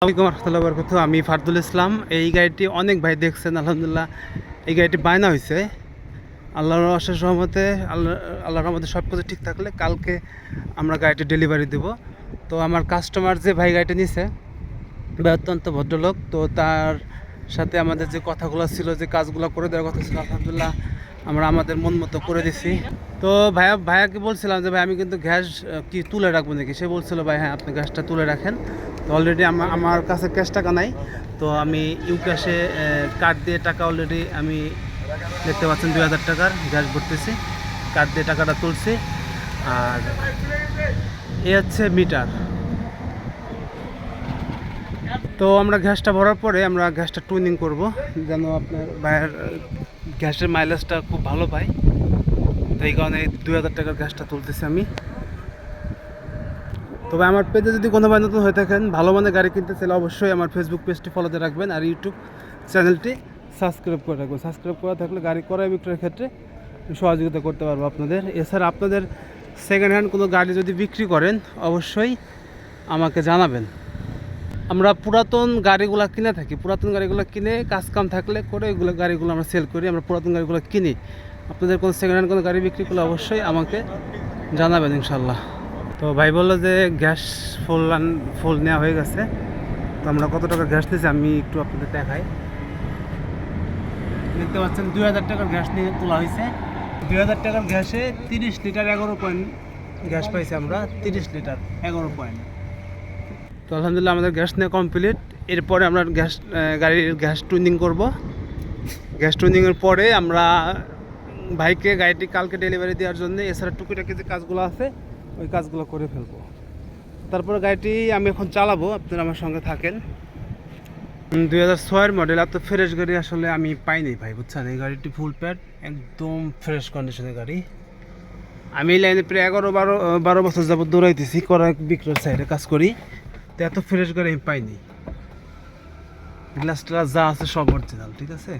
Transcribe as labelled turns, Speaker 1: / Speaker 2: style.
Speaker 1: আসসালামাইকুম রহমতুল্লাহ বরকত আমি ফারদুল ইসলাম। এই গাড়িটি অনেক ভাই দেখছেন, আলহামদুলিল্লাহ। এই গাড়িটি বায়না হয়েছে। আল্লাহর অশেষ রহমতে, আল্লাহ, আল্লাহর রহমতে সব কিছু ঠিক থাকলে কালকে আমরা গাড়িটি ডেলিভারি দেব। তো আমার কাস্টমার যে ভাই গাড়িটি নিছে অত্যন্ত ভদ্রলোক। তো তার সাথে আমাদের যে কথাগুলো ছিল, যে কাজগুলো করে দেওয়ার কথা ছিল, আলহামদুলিল্লাহ। আমরা আমাদের মন মতো করে দিছি। তো ভাইয়া ভাইয়াকে বলছিলাম যে ভাই আমি কিন্তু গ্যাস কি তুলে রাখব নাকি? সে বলছিল ভাই হ্যাঁ আপনি গ্যাসটা তুলে রাখেন। তো অলরেডি আমার আমার কাছে ক্যাশ টাকা নাই। তো আমি ইউ ক্যাশে কার্ড দিয়ে টাকা অলরেডি আমি দেখতে পাচ্ছেন দুই হাজার টাকার গ্যাস ভরতেছি। কার্ড দিয়ে টাকাটা তুলছি। আর এ হচ্ছে মিটার তো আমরা গ্যাসটা ভরার পরে আমরা গ্যাসটা টুনিং করব যেন আপনার আহ, গ্যাসের মাইলেজটা খুব ভালো পাই। তো এই কারণে দুই হাজার টাকার গ্যাসটা তুলতেছি আমি। তবে আমার পেজে যদি কোনো ভাই নতুন হয়ে থাকেন, ভালো মানের গাড়ি কিনতে চাইলে অবশ্যই আমার ফেসবুক পেজটি ফলোতে রাখবেন আর ইউটিউব চ্যানেলটি সাবস্ক্রাইব করে রাখবেন। সাবস্ক্রাইব করা থাকলে গাড়ি ক্রয় বিক্রয়ের ক্ষেত্রে সহযোগিতা করতে পারব আপনাদের। এছাড়া আপনাদের সেকেন্ড হ্যান্ড কোনো গাড়ি যদি বিক্রি করেন, অবশ্যই আমাকে জানাবেন। আমরা পুরাতন গাড়িগুলো কিনে থাকি। পুরাতন গাড়িগুলো কিনে কাজ কাম থাকলে করে ওইগুলো গাড়িগুলো আমরা সেল করি, আমরা পুরাতন গাড়িগুলো কিনি। আপনাদের কোনো সেকেন্ড হ্যান্ড কোনো গাড়ি বিক্রি করলে অবশ্যই আমাকে জানাবেন ইনশাল্লাহ। তো ভাই বলল যে গ্যাস ফুল ফুল নেওয়া হয়ে গেছে। তো আমরা কত টাকা গ্যাস নিয়েছি আমি একটু আপনাদের দেখাই। দেখতে পাচ্ছেন দুই হাজার টাকার গ্যাস নিয়ে তোলা হয়েছে। দুই হাজার টাকার গ্যাসে তিরিশ লিটার এগারো পয়েন্ট গ্যাস পাইছি আমরা তিরিশ লিটার এগারো পয়েন্ট তো আলহামদুলিল্লাহ আমাদের গ্যাস নেওয়া কমপ্লিট এরপরে আমরা গ্যাস গাড়ির গ্যাস টুনিং করব। গ্যাস টুনিংয়ের পরে আমরা ভাইকে গাড়িটি কালকে ডেলিভারি দেওয়ার জন্য এছাড়া টুকিটাকি যে কাজগুলো আছে, ওই কাজগুলো করে ফেলব। তারপরে গাড়িটি আমি এখন চালাবো, আপনারা আমার সঙ্গে থাকেন। দুই হাজার ছয়ের মডেল এত ফ্রেশ গাড়ি আসলে আমি পাইনি ভাই, বুঝছেন? এই গাড়িটি ফুল প্যাড একদম ফ্রেশ কন্ডিশনের গাড়ি। আমি লাইনে প্রায় এগারো, বারো বারো বছর যাবত দৌড়াইতেছি করা বিক্রয়ের সাইডে কাজ করি। তো এত ফ্রেশ করে আমি পাইনি। গ্লাস যা আছে সব অরিজিনাল ঠিক আছে?